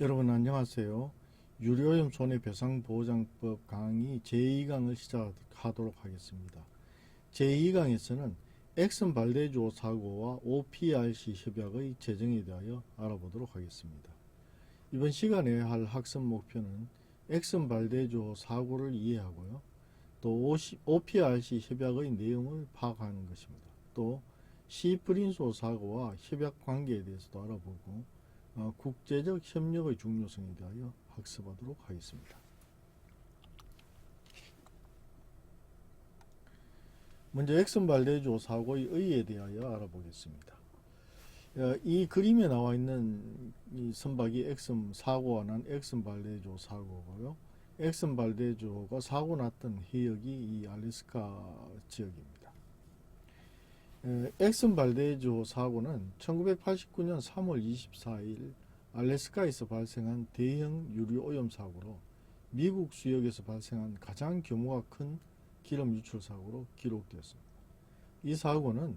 여러분 안녕하세요. 유료염 손해배상보장법 강의 제2강을 시작하도록 하겠습니다. 제2강에서는 엑슨 발대주호 사고와 OPRC 협약의 제정에 대하여 알아보도록 하겠습니다. 이번 시간에 할 학습 목표는 엑슨 발대주호 사고를 이해하고요. 또 OPRC 협약의 내용을 파악하는 것입니다. 또 시프린소 사고와 협약 관계에 대해서도 알아보고 어, 국제적 협력의 중요성에 대하여 학습하도록 하겠습니다. 먼저 엑슨 발대주 사고의 의의에 대하여 알아보겠습니다. 어, 이 그림에 나와 있는 이 선박이 엑슨 사고가 난 엑슨 발대주 사고고요. 엑슨 발대주가 사고 났던 해역이 이 알래스카 지역입니다. 에, 엑슨 발데조 사고는 1989년 3월 24일 알래스카에서 발생한 대형 유류 오염 사고로 미국 수역에서 발생한 가장 규모가 큰 기름 유출 사고로 기록되었습니다. 이 사고는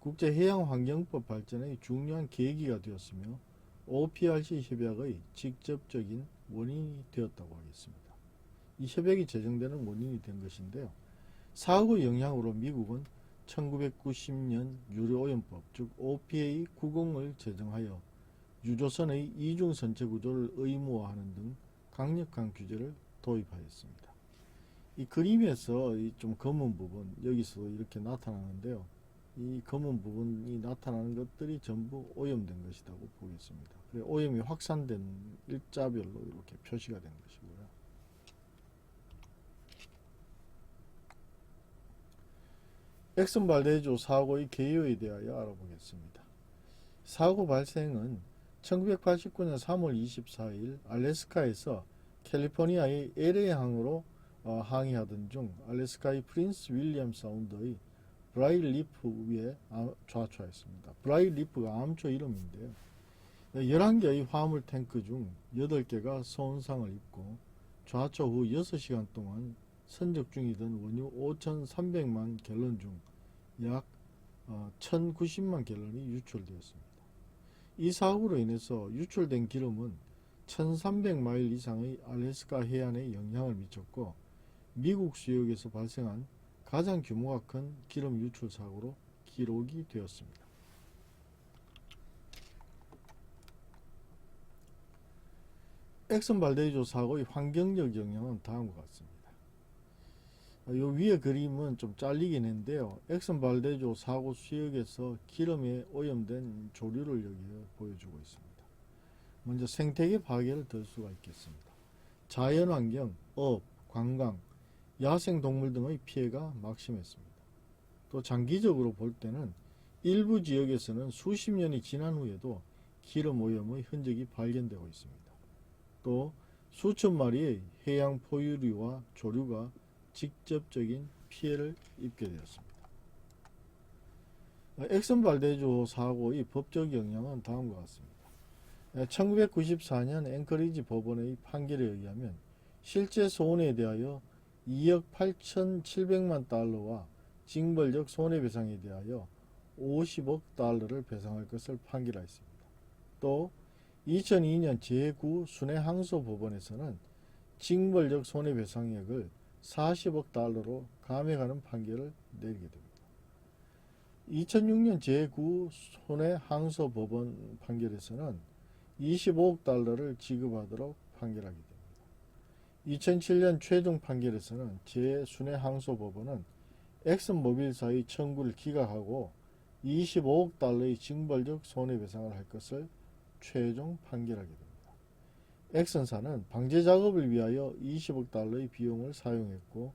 국제 해양 환경법 발전의 중요한 계기가 되었으며 OPRC 협약의 직접적인 원인이 되었다고 하겠습니다. 이 협약이 제정되는 원인이 된 것인데요. 사고의 영향으로 미국은 1990년 유료오염법 즉 OPA 90을 제정하여 유조선의 이중 선체 구조를 의무화하는 등 강력한 규제를 도입하였습니다. 이 그림에서 이 좀 검은 부분 여기서 이렇게 나타나는데요. 이 검은 부분이 나타나는 것들이 전부 오염된 것이라고 보겠습니다. 오염이 확산된 일자별로 이렇게 표시가 된 것이고요. 발대주 사고의 개요에 대하여 알아보겠습니다. 사고 발생은 1989년 3월 24일 알래스카에서 캘리포니아의 LA항으로 어, 항해하던 중 알래스카의 프린스 윌리엄 사운드의 브라이 리프 위에 아, 좌초했습니다. 브라이 리프가 암초 이름인데요. 11개의 화물 탱크 중 8개가 손상을 입고 좌초 후 6시간 동안 선적 중이던 원유 5,300만 갤런 중 약 1,090만 갤런이 유출되었습니다. 이 사고로 인해서 유출된 기름은 1,300마일 이상의 알래스카 해안에 영향을 미쳤고 미국 수역에서 발생한 가장 규모가 큰 기름 유출 사고로 기록이 되었습니다. 엑슨 발데이조 사고의 환경적 영향은 다음과 같습니다. 요 위에 그림은 좀 잘리긴 했는데요. 엑슨 발데조 사고 수역에서 기름에 오염된 조류를 여기 보여주고 있습니다. 먼저 생태계 파괴를 들 수가 있겠습니다. 자연환경, 업, 관광, 야생동물 등의 피해가 막심했습니다. 또 장기적으로 볼 때는 일부 지역에서는 수십 년이 지난 후에도 기름 오염의 흔적이 발견되고 있습니다. 또 수천 마리의 해양 포유류와 조류가 직접적인 피해를 입게 되었습니다. 엑슨 발데조 사고 의 법적 영향은 다음과 같습니다. 1994년 앵커리지 법원의 판결에 의하면 실제 손해에 대하여 2억 8,700만 달러와 징벌적 손해배상에 대하여 50억 달러를 배상할 것을 판결하였습니다. 또 2002년 제9 순회항소법원에서는 징벌적 손해배상액을 40억 달러로 감액하는 판결을 내리게 됩니다. 2006년 제9 손해항소법원 판결에서는 25억 달러를 지급하도록 판결하게 됩니다. 2007년 최종 판결에서는 제순회항소법원은 엑슨모빌사의 청구를 기각하고 25억 달러의 징벌적 손해배상을 할 것을 최종 판결하게 됩니다. 엑슨사는 방제 작업을 위하여 20억 달러의 비용을 사용했고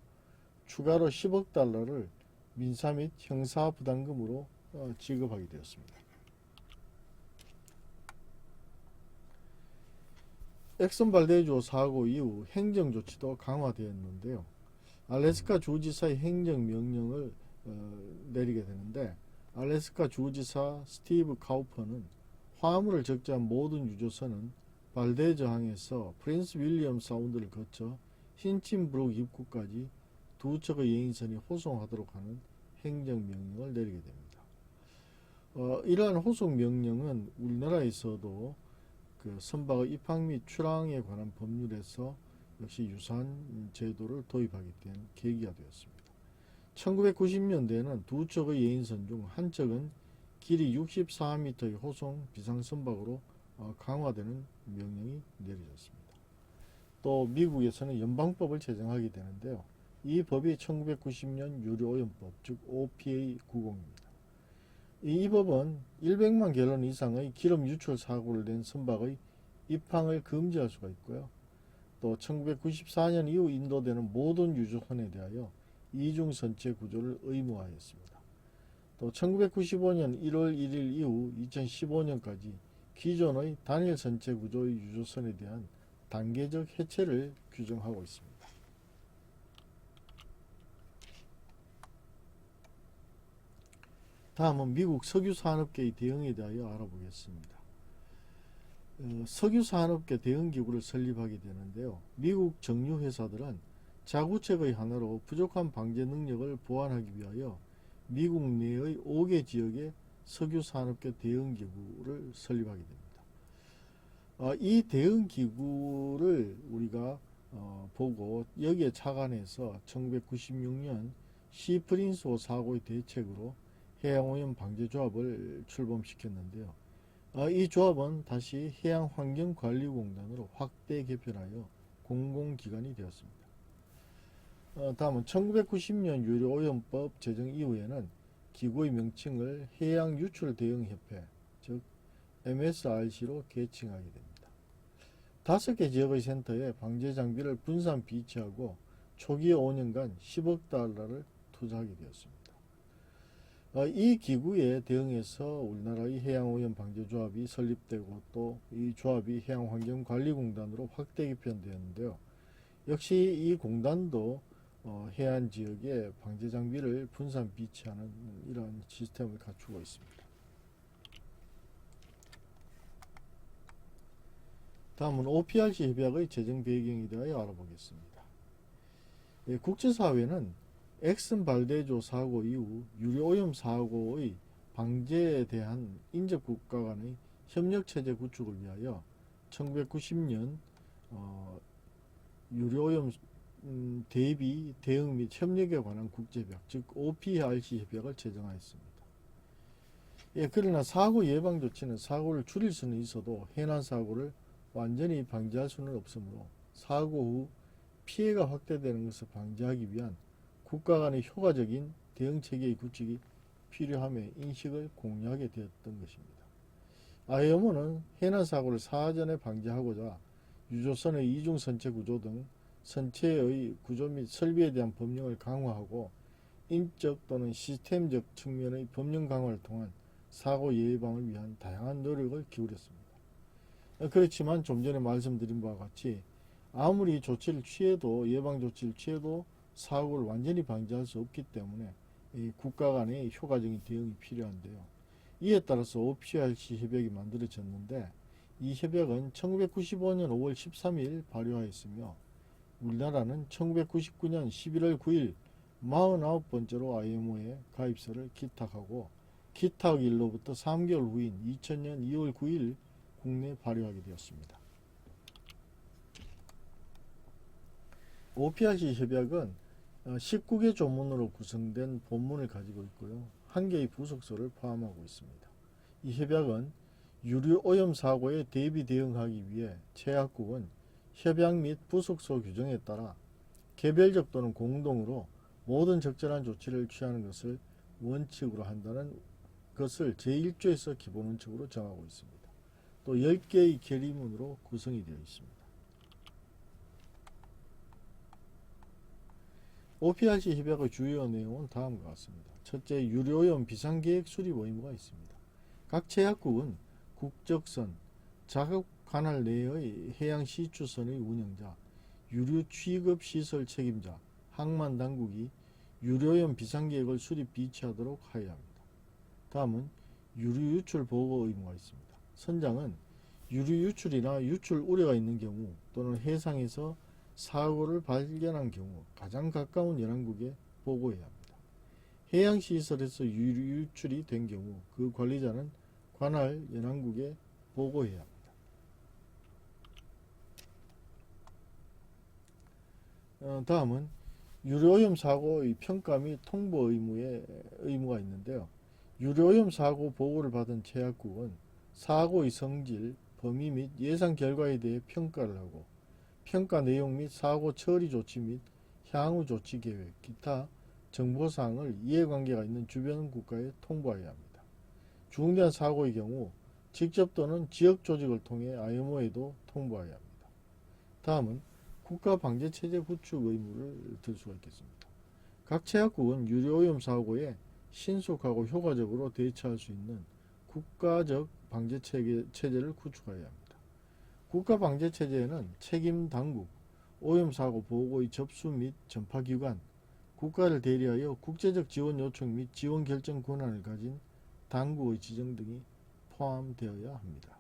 추가로 10억 달러를 민사 및 형사 부담금으로 어, 지급하게 되었습니다. 엑슨 발데조 사고 이후 행정 조치도 강화되었는데요. 알래스카 주지사의 행정 명령을 어, 내리게 되는데 알래스카 주지사 스티브 카우퍼는 화물을 적재한 모든 유조선은 발데 저항에서 프린스 윌리엄 사운드를 거쳐 힌친브룩 입구까지 두 척의 예인선이 호송하도록 하는 행정명령을 내리게 됩니다. 어, 이러한 호송 명령은 우리나라에서도 그 선박의 입항 및 출항에 관한 법률에서 역시 유사한 제도를 도입하게 된 계기가 되었습니다. 1990년대에는 두 척의 예인선 중 한 척은 길이 64m의 호송 비상 선박으로 어, 강화되는 명령이 내려졌습니다. 또 미국에서는 연방법을 제정하게 되는데요. 이 법이 1990년 유료오염법 즉 OPA 90입니다. 이 법은 100만 갤런 이상의 기름 유출 사고를 낸 선박의 입항을 금지할 수가 있고요. 또 1994년 이후 인도되는 모든 유조선에 대하여 이중 선체 구조를 의무화했습니다. 또 1995년 1월 1일 이후 2015년까지 기존의 단일 선체 구조의 유조선에 대한 단계적 해체를 규정하고 있습니다. 다음은 미국 석유산업계의 대응에 대하여 알아보겠습니다. 어, 석유산업계 대응기구를 설립하게 되는데요. 미국 정유회사들은 자구책의 하나로 부족한 방제 능력을 보완하기 위하여 미국 내의 5개 지역에 석유산업계 대응기구를 설립하게 됩니다. 어, 이 대응기구를 우리가 어, 보고 여기에 착안해서 1996년 시프린스호 사고의 대책으로 해양오염 방제조합을 출범시켰는데요. 어, 이 조합은 다시 해양환경관리공단으로 확대 개편하여 공공기관이 되었습니다. 어, 다음은 1990년 유료오염법 제정 이후에는 기구의 명칭을 해양 유출 대응 협회, 즉 MSRC로 개칭하게 됩니다. 다섯 개 지역의 센터에 방제 장비를 분산 비치하고 초기 5년간 10억 달러를 투자하게 되었습니다. 어, 이 기구에 대응해서 우리나라의 해양오염 방제조합이 설립되고 또 이 조합이 해양환경관리공단으로 확대 개편되었는데요. 역시 이 공단도 어, 해안 지역에 방제 장비를 분산 비치하는 이런 시스템을 갖추고 있습니다. 다음은 OPRC 협약의 제정 배경에 대하여 알아보겠습니다. 예, 국제사회는 엑슨 발데조 사고 이후 유료오염 사고의 방제에 대한 인접 국가 간의 협력 체제 구축을 위하여 1990년 어, 유료오염 음, 대비 대응 및 협력에 관한 국제협약 즉 OPRC 협약을 제정하였습니다. 예, 그러나 사고 예방 조치는 사고를 줄일 수는 있어도 해난 사고를 완전히 방지할 수는 없으므로 사고 후 피해가 확대되는 것을 방지하기 위한 국가 간의 효과적인 대응 체계의 구축이 필요함에 인식을 공유하게 되었던 것입니다. IMO는 해난 사고를 사전에 방지하고자 유조선의 이중 선체 구조 등 선체의 구조 및 설비에 대한 법령을 강화하고 인적 또는 시스템적 측면의 법령 강화를 통한 사고 예방을 위한 다양한 노력을 기울였습니다. 그렇지만 좀 전에 말씀드린 바와 같이 아무리 조치를 취해도 예방 조치를 취해도 사고를 완전히 방지할 수 없기 때문에 이 국가 간의 효과적인 대응이 필요한데요. 이에 따라서 OPRC 협약이 만들어졌는데 이 협약은 1995년 5월 13일 발효하였으며 우리나라는 1999년 11월 9일 49번째로 IMO에 가입서를 기탁하고 기탁일로부터 3개월 후인 2000년 2월 9일 국내에 발효하게 되었습니다. OPRC 협약은 19개 어, 조문으로 구성된 본문을 가지고 있고요. 한 개의 부속서를 포함하고 있습니다. 이 협약은 유류 오염 사고에 대비 대응하기 위해 제약국은 협약 및 부속서 규정에 따라 개별적 또는 공동으로 모든 적절한 조치를 취하는 것을 원칙으로 한다는 것을 제1조에서 기본 원칙으로 정하고 있습니다. 또 10개의 결의문으로 구성이 되어 있습니다. OPRC 협약의 주요 내용은 다음과 같습니다. 첫째, 유료오염 비상계획 수립 의무가 있습니다. 각 제약국은 국적선, 자국 관할 내의 해양 시추선의 운영자, 유류 취급 시설 책임자, 항만 당국이 유료오염 비상계획을 수립 비치하도록 하여야 합니다. 다음은 유류 유출 보고 의무가 있습니다. 선장은 유류 유출이나 유출 우려가 있는 경우 또는 해상에서 사고를 발견한 경우 가장 가까운 연안국에 보고해야 합니다. 해양시설에서 유류 유출이 된 경우 그 관리자는 관할 연안국에 보고해야 합니다. 다음은 유료오염 사고의 평가 및 통보 의무에 의무가 있는데요. 유료오염 사고 보고를 받은 제약국은 사고의 성질, 범위 및 예상 결과에 대해 평가를 하고 평가 내용 및 사고 처리 조치 및 향후 조치 계획, 기타 정보사항을 이해관계가 있는 주변 국가에 통보해야 합니다. 중대한 사고의 경우 직접 또는 지역 조직을 통해 IMO에도 통보해야 합니다. 다음은 국가 방제 체제 구축 의무를 들 수가 있겠습니다. 각 제약국은 유료오염 사고에 신속하고 효과적으로 대처할 수 있는 국가적 방제 체제를 구축해야 합니다. 국가 방제 체제에는 책임 당국, 오염 사고 보고의 접수 및 전파 기관, 국가를 대리하여 국제적 지원 요청 및 지원 결정 권한을 가진 당국의 지정 등이 포함되어야 합니다.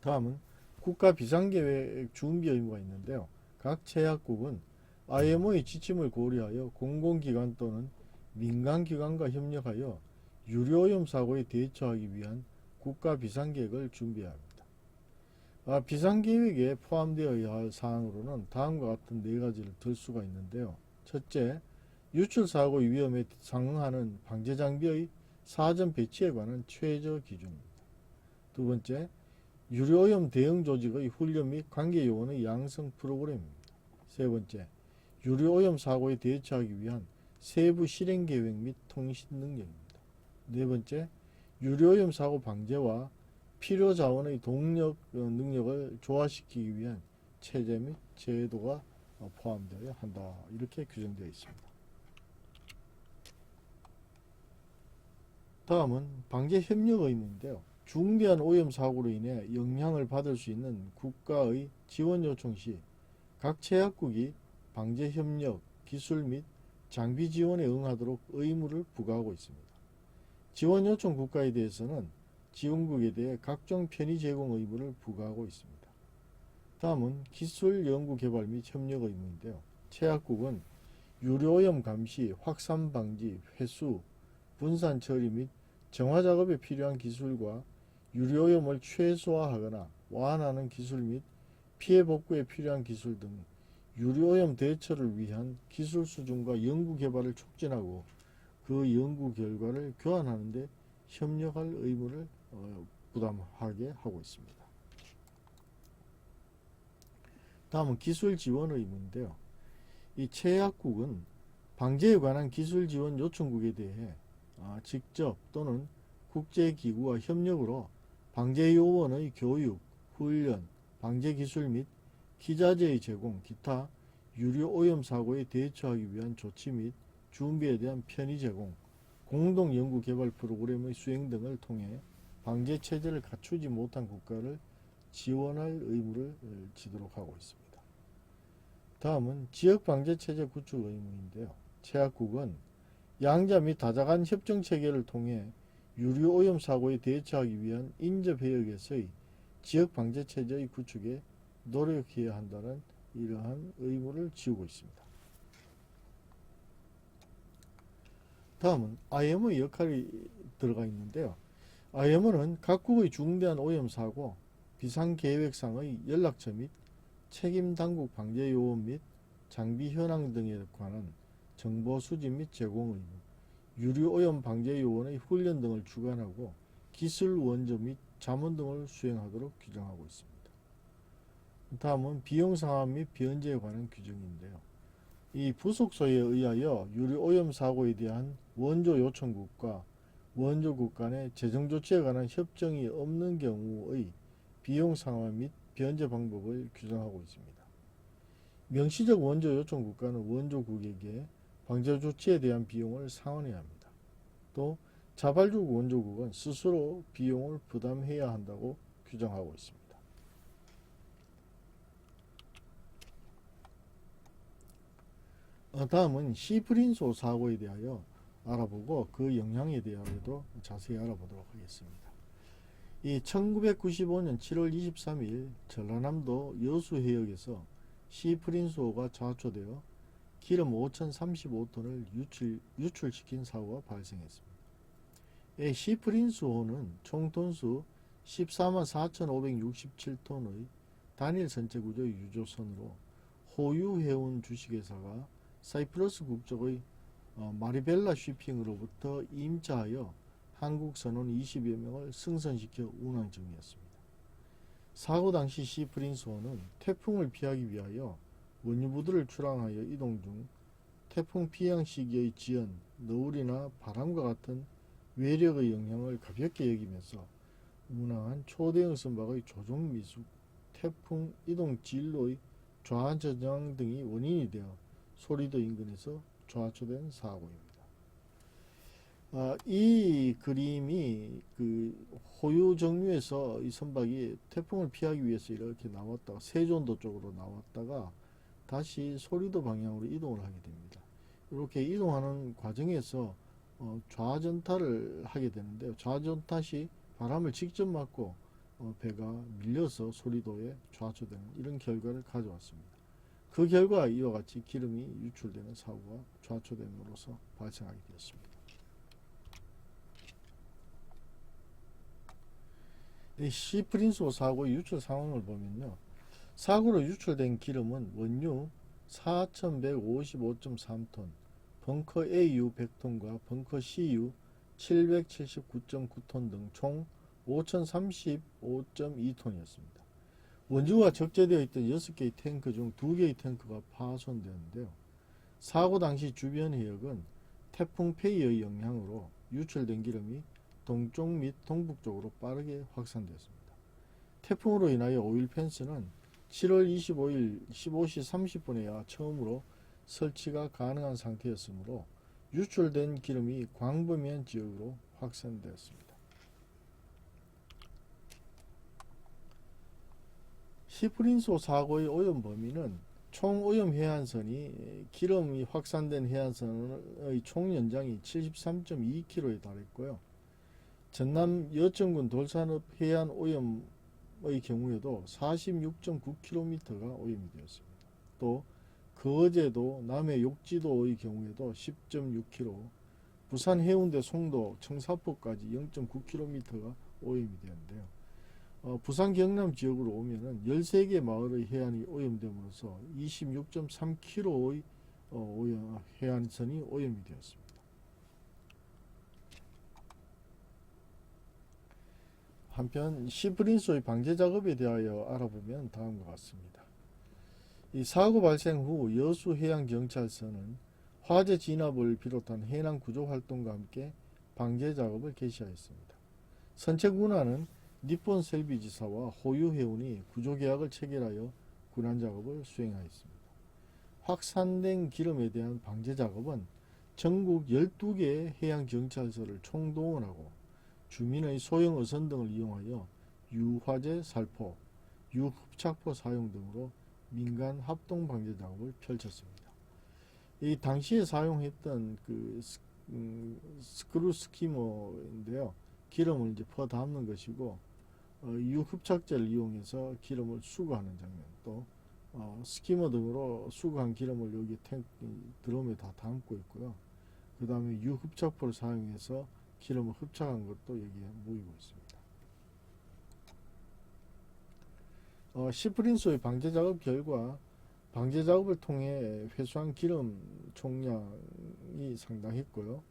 다음은 국가 비상계획 준비 의무가 있는데요. 각 제약국은 IMO의 지침을 고려하여 공공기관 또는 민간기관과 협력하여 유료오염 사고에 대처하기 위한 국가 비상계획을 준비해야 합니다. 아, 비상계획에 포함되어야 할 사항으로는 다음과 같은 네 가지를 들 수가 있는데요. 첫째, 유출사고의 위험에 상응하는 방제장비의 사전 배치에 관한 최저 기준입니다. 두 번째, 유료오염 대응 조직의 훈련 및 관계 요원의 양성 프로그램입니다. 세 번째, 유료오염 사고에 대처하기 위한 세부 실행 계획 및 통신 능력입니다. 네 번째, 유료오염 사고 방제와 필요 자원의 동력 어, 능력을 조화시키기 위한 체제 및 제도가 어, 포함되어야 한다. 이렇게 규정되어 있습니다. 다음은 방제 협력 의무인데요. 중대한 오염 사고로 인해 영향을 받을 수 있는 국가의 지원 요청 시 각 제약국이 방제 협력, 기술 및 장비 지원에 응하도록 의무를 부과하고 있습니다. 지원 요청 국가에 대해서는 지원국에 대해 각종 편의 제공 의무를 부과하고 있습니다. 다음은 기술 연구 개발 및 협력 의무인데요. 제약국은 유료오염 감시, 확산 방지, 회수, 분산 처리 및 정화 작업에 필요한 기술과 유료오염을 최소화하거나 완화하는 기술 및 피해 복구에 필요한 기술 등 유료오염 대처를 위한 기술 수준과 연구 개발을 촉진하고 그 연구 결과를 교환하는 데 협력할 의무를 어, 부담하게 하고 있습니다. 다음은 기술 지원 의무인데요. 이 제약국은 방제에 관한 기술 지원 요청국에 대해 아, 직접 또는 국제기구와 협력으로 방제 요원의 교육, 훈련, 방제 기술 및 기자재의 제공, 기타 유료 오염 사고에 대처하기 위한 조치 및 준비에 대한 편의 제공, 공동 연구 개발 프로그램의 수행 등을 통해 방제 체제를 갖추지 못한 국가를 지원할 의무를 지도록 하고 있습니다. 다음은 지역 방제 체제 구축 의무인데요. 제약국은 양자 및 다자간 협정 체계를 통해 유류 오염 사고에 대처하기 위한 인접 해역에서의 지역 방제 체제의 구축에 노력해야 한다는 이러한 의무를 지우고 있습니다. 다음은 IMO의 역할이 들어가 있는데요. IMO는 각국의 중대한 오염 사고, 비상 계획상의 연락처 및 책임 당국 방제 요원 및 장비 현황 등에 관한 정보 수집 및 제공 의무, 유류 오염 방제 요원의 훈련 등을 주관하고 기술 원조 및 자문 등을 수행하도록 규정하고 있습니다. 다음은 비용 상환 및 변제에 관한 규정인데요. 이 부속소에 의하여 유류 오염 사고에 대한 원조 요청국과 원조국 간의 재정 조치에 관한 협정이 없는 경우의 비용 상환 및 변제 방법을 규정하고 있습니다. 명시적 원조 요청 국가는 원조국에게 방제 조치에 대한 비용을 상환해야 합니다. 또 자발적 원조국은 스스로 비용을 부담해야 한다고 규정하고 있습니다. 어, 다음은 시프린소 사고에 대하여 알아보고 그 영향에 대하여도 자세히 알아보도록 하겠습니다. 이 1995년 7월 23일 전라남도 여수 해역에서 시프린소가 좌초되어 기름 5,035톤을 유출, 유출시킨 사고가 발생했습니다. 이 시프린소는 총 톤수 14만 4,567톤의 단일 선체 구조의 유조선으로 호유해온 주식회사가 사이프러스 국적의 어, 마리벨라 쉬핑으로부터 임차하여 한국 선원 20여 명을 승선시켜 운항 중이었습니다. 사고 당시 시 프린스호는 태풍을 피하기 위하여 원유부두를 출항하여 이동 중 태풍 피양 시기의 지연, 너울이나 바람과 같은 외력의 영향을 가볍게 여기면서 운항한 초대형 선박의 조종 미숙, 태풍 이동 진로의 좌저장 등이 원인이 되어 소리도 인근에서 좌초된 사고입니다. 아, 이 그림이 그 호유 정류에서 이 선박이 태풍을 피하기 위해서 이렇게 나왔다가 세존도 쪽으로 나왔다가 다시 소리도 방향으로 이동을 하게 됩니다. 이렇게 이동하는 과정에서 어, 좌전타를 하게 되는데요. 좌전타시 바람을 직접 맞고 어, 배가 밀려서 소리도에 좌초되는 이런 결과를 가져왔습니다. 그 결과 이와 같이 기름이 유출되는 사고가 좌초됨으로써 발생하게 되었습니다. 이 시프린소 사고의 유출 상황을 보면요. 사고로 유출된 기름은 원유 4,155.3톤, 벙커 AU 100톤과 벙커 CU 779.9톤 등 총 5,035.2톤이었습니다. 원주가 적재되어 있던 6개의 탱크 중 2개의 탱크가 파손되었는데요. 사고 당시 주변 해역은 태풍 페이의 영향으로 유출된 기름이 동쪽 및 동북쪽으로 빠르게 확산되었습니다. 태풍으로 인하여 오일 펜스는 7월 25일 15시 30분에야 처음으로 설치가 가능한 상태였으므로 유출된 기름이 광범위한 지역으로 확산되었습니다. 시프린소 사고의 오염 범위는 총 오염 해안선이 기름이 확산된 해안선의 총 연장이 73.2km에 달했고요. 전남 여천군 돌산읍 해안 오염 의 경우에도 46.9km가 오염이 되었습니다. 또 거제도 남해 욕지도의 경우에도 10.6km, 부산 해운대 송도 청사포까지 0.9km가 오염이 되었는데요. 어, 부산 경남 지역으로 오면은 13개 마을의 해안이 오염됨으로써 26.3km의 어, 오염, 해안선이 오염이 되었습니다. 한편 시프린소의 방제 작업에 대하여 알아보면 다음과 같습니다. 이 사고 발생 후 여수해양경찰서는 화재 진압을 비롯한 해난 구조 활동과 함께 방제 작업을 개시하였습니다. 선체군화는 니폰 셀비지사와 호유 해운이 구조 계약을 체결하여 군안 작업을 수행하였습니다. 확산된 기름에 대한 방제 작업은 전국 12개 해양 경찰서를 총동원하고 주민의 소형 어선 등을 이용하여 유화재 살포, 유흡착포 사용 등으로 민간 합동 방제 작업을 펼쳤습니다. 이 당시에 사용했던 그 스, 음, 스크루 스키머인데요. 기름을 이제 퍼 담는 것이고 어, 유흡착제를 이용해서 기름을 수거하는 장면 또 어, 스키머 등으로 수거한 기름을 여기 탱 드럼에 다 담고 있고요. 그 다음에 유흡착포를 사용해서 기름을 흡착한 것도 여기에 모이고 있습니다. 어, 시프린소의 방제 작업 결과 방제 작업을 통해 회수한 기름 총량이 상당했고요.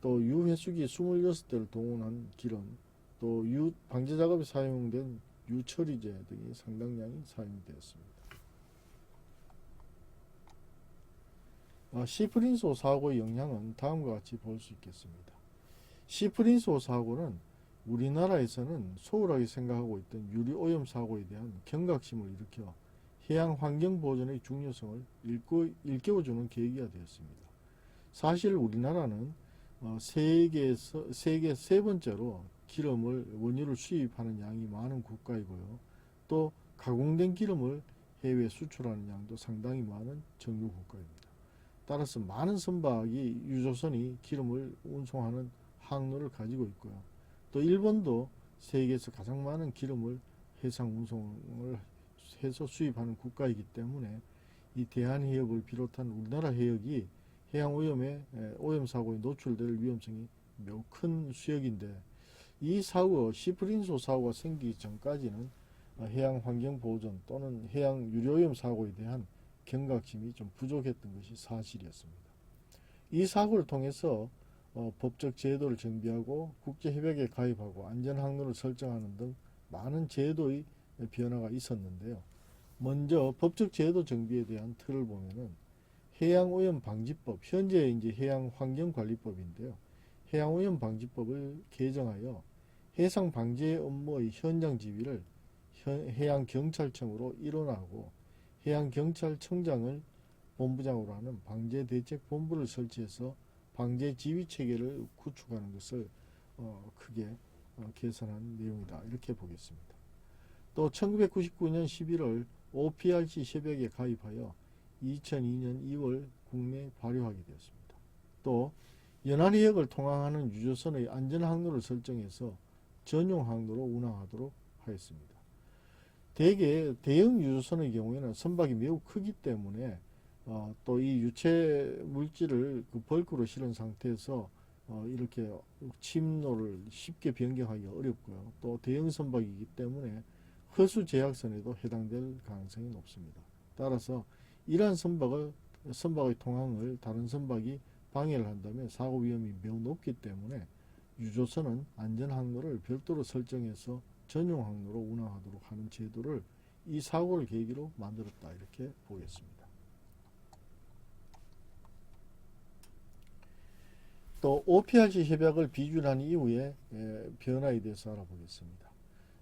또 유회수기 26대를 동원한 기름, 또 유 방제 작업에 사용된 유처리제 등이 상당량이 사용되었습니다. 어, 시프린소 사고의 영향은 다음과 같이 볼 수 있겠습니다. 시프린 소 사고는 우리나라에서는 소홀하게 생각하고 있던 유리 오염 사고에 대한 경각심을 일으켜 해양 환경 보존의 중요성을 일깨워, 일깨워주는 계기가 되었습니다. 사실 우리나라는 어, 세계에서 세계 세 번째로 기름을 원유를 수입하는 양이 많은 국가이고요. 또 가공된 기름을 해외 수출하는 양도 상당히 많은 정유 국가입니다. 따라서 많은 선박이 유조선이 기름을 운송하는 항로를 가지고 있고요. 또 일본도 세계에서 가장 많은 기름을 해상 운송을 해서 수입하는 국가이기 때문에 이 대한해역을 비롯한 우리나라 해역이 해양 오염에 오염 사고에 노출될 위험성이 매우 큰 수역인데 이 사고 시프린소 사고가 생기기 전까지는 어, 해양 환경 보존 또는 해양 유료오염 사고에 대한 경각심이 좀 부족했던 것이 사실이었습니다. 이 사고를 통해서 어, 법적 제도를 정비하고 국제협약에 가입하고 안전항로를 설정하는 등 많은 제도의 변화가 있었는데요. 먼저 법적 제도 정비에 대한 틀을 보면은 해양오염 방지법, 현재 이제 해양환경관리법인데요. 해양오염 방지법을 개정하여 해상 방제 업무의 현장 지휘를 현- 해양경찰청으로 일원하고 해양경찰청장을 본부장으로 하는 방제대책본부를 설치해서 방제 지휘 체계를 구축하는 것을 어, 크게 어, 개선한 내용이다 이렇게 보겠습니다. 또 1999년 11월 OPRC 협약에 가입하여 2002년 2월 국내 발효하게 되었습니다. 또 연안해역을 통항하는 유조선의 안전항로를 설정해서 전용 항로로 운항하도록 하였습니다. 대개 대형 유조선의 경우에는 선박이 매우 크기 때문에 어, 또 이 유체 물질을 그 벌크로 실은 상태에서 어, 이렇게 침로를 쉽게 변경하기가 어렵고요. 또 대형 선박이기 때문에 허수 제약선에도 해당될 가능성이 높습니다. 따라서 이러한 선박을 선박의 통항을 다른 선박이 방해를 한다면 사고 위험이 매우 높기 때문에 유조선은 안전 항로를 별도로 설정해서 전용 항로로 운항하도록 하는 제도를 이 사고를 계기로 만들었다 이렇게 보겠습니다. 또 OPRC 협약을 비준한 이후에 에, 변화에 대해서 알아보겠습니다.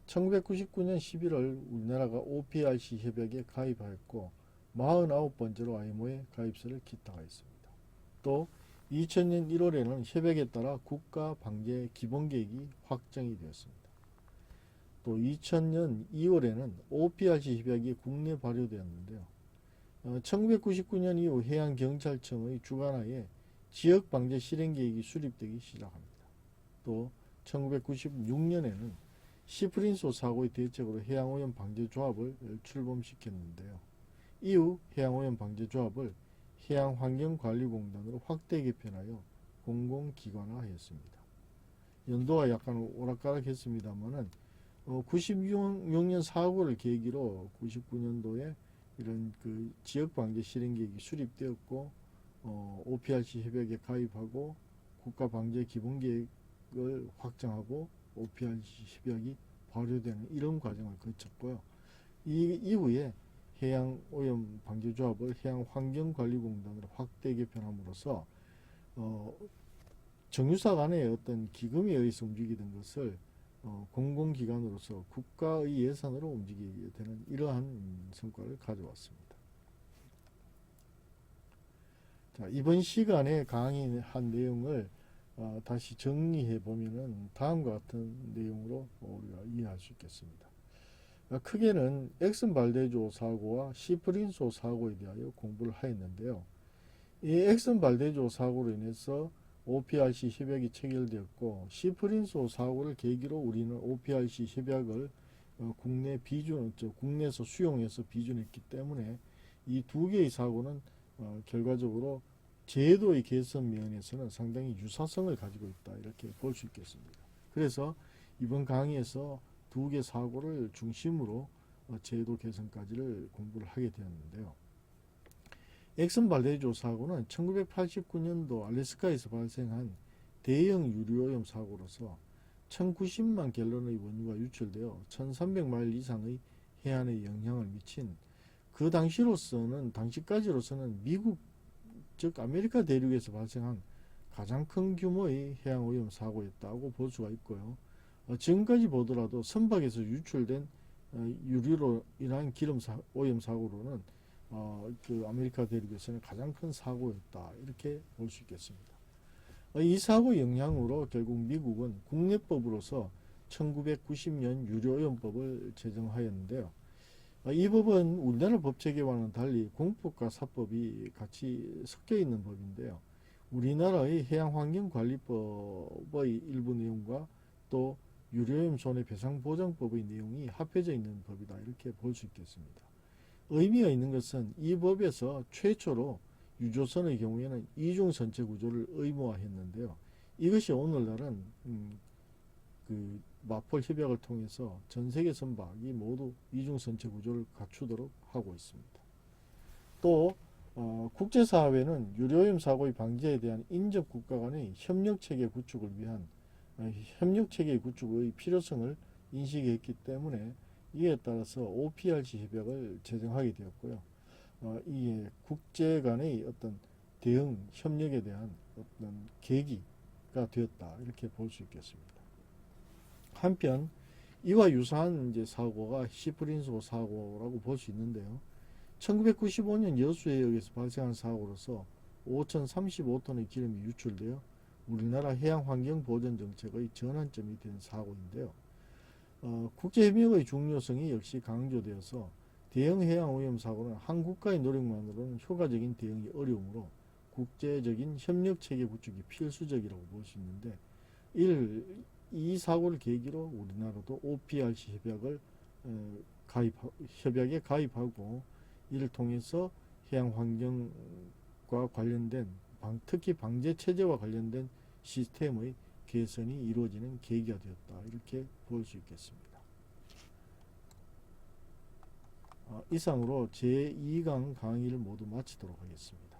1999년 11월 우리나라가 OPRC 협약에 가입하였고 49번째로 IMO에 가입서를 기탁하였습니다. 또 2000년 1월에는 협약에 따라 국가 방제 기본계획이 확정이 되었습니다. 또 2000년 2월에는 OPRC 협약이 국내 발효되었는데요. 어, 1999년 이후 해양경찰청의 주관하에 지역 방제 실행 계획이 수립되기 시작합니다. 또 1996년에는 시프린소 사고의 대책으로 해양오염 방제 조합을 출범시켰는데요. 이후 해양오염 방제 조합을 해양환경관리공단으로 확대 개편하여 공공기관화했습니다. 연도가 약간 오락가락했습니다만은 어, 96년 사고를 계기로 99년도에 이런 그 지역 방제 실행 계획이 수립되었고 어, OPRC 협약에 가입하고 국가 방제 기본 계획을 확정하고 OPRC 협약이 발효되는 이런 과정을 거쳤고요. 이 이후에 해양 오염 방제조합을 해양 환경 관리 공단으로 확대 개편함으로써 어, 정유사 간의 어떤 기금에 의해서 움직이던 것을 어, 공공기관으로서 국가의 예산으로 움직이게 되는 이러한 성과를 가져왔습니다. 자, 이번 시간에 강의한 내용을 어, 다시 정리해 보면은 다음과 같은 내용으로 우리가 이해할 수 있겠습니다. 어, 크게는 엑슨 발데조 사고와 시프린소 사고에 대하여 공부를 하였는데요. 이 엑슨 발데조 사고로 인해서 OPRC 협약이 체결되었고 시프린소 사고를 계기로 우리는 OPRC 협약을 어, 국내 비준, 저 국내에서 수용해서 비준했기 때문에 이 두 개의 사고는 어, 결과적으로 제도의 개선 면에서는 상당히 유사성을 가지고 있다 이렇게 볼 수 있겠습니다. 그래서 이번 강의에서 두 개 사고를 중심으로 어, 제도 개선까지를 공부를 하게 되었는데요. 엑슨 발데조 사고는 1989년도 알래스카에서 발생한 대형 유류오염 사고로서 1090만 갤런의 원유가 유출되어 1300마일 이상의 해안에 영향을 미친 그 당시로서는 당시까지로서는 미국 즉 아메리카 대륙에서 발생한 가장 큰 규모의 해양 오염 사고였다고 볼 수가 있고요. 어, 지금까지 보더라도 선박에서 유출된 어, 유류로 인한 기름 사, 오염 사고로는 어, 그 아메리카 대륙에서는 가장 큰 사고였다 이렇게 볼 수 있겠습니다. 어, 이 사고 영향으로 결국 미국은 국내법으로서 1990년 유료오염법을 제정하였는데요. 어, 이 법은 우리나라 법 체계와는 달리 공법과 사법이 같이 섞여 있는 법인데요. 우리나라의 해양환경관리법의 일부 내용과 또 유료오염 손해배상보장법의 내용이 합해져 있는 법이다 이렇게 볼 수 있겠습니다. 의미가 있는 것은 이 법에서 최초로 유조선의 경우에는 이중 선체 구조를 의무화했는데요. 이것이 오늘날은 음, 그 마폴 협약을 통해서 전 세계 선박이 모두 이중 선체 구조를 갖추도록 하고 있습니다. 또 어, 국제사회는 유료염 사고의 방지에 대한 인접 국가 간의 협력 체계 구축을 위한 어, 협력 체계 구축의 필요성을 인식했기 때문에 이에 따라서 OPRC 협약을 제정하게 되었고요. 어, 이게 국제 간의 어떤 대응 협력에 대한 어떤 계기가 되었다 이렇게 볼 수 있겠습니다. 한편 이와 유사한 이제 사고가 시프린소 사고라고 볼 수 있는데요. 1995년 여수해역에서 발생한 사고로서 5,035톤의 기름이 유출되어 우리나라 해양 환경 보전 정책의 전환점이 된 사고인데요. 어, 국제협력의 중요성이 역시 강조되어서 대형 해양 오염 사고는 한 국가의 노력만으로는 효과적인 대응이 어려우므로 국제적인 협력 체계 구축이 필수적이라고 볼 수 있는데 이를 이 사고를 계기로 우리나라도 OPRC 협약을 어, 가입 협약에 가입하고 이를 통해서 해양 환경과 관련된 방- 특히 방제 체제와 관련된 시스템의 개선이 이루어지는 계기가 되었다 이렇게 볼 수 있겠습니다. 어, 이상으로 제2강 강의를 모두 마치도록 하겠습니다.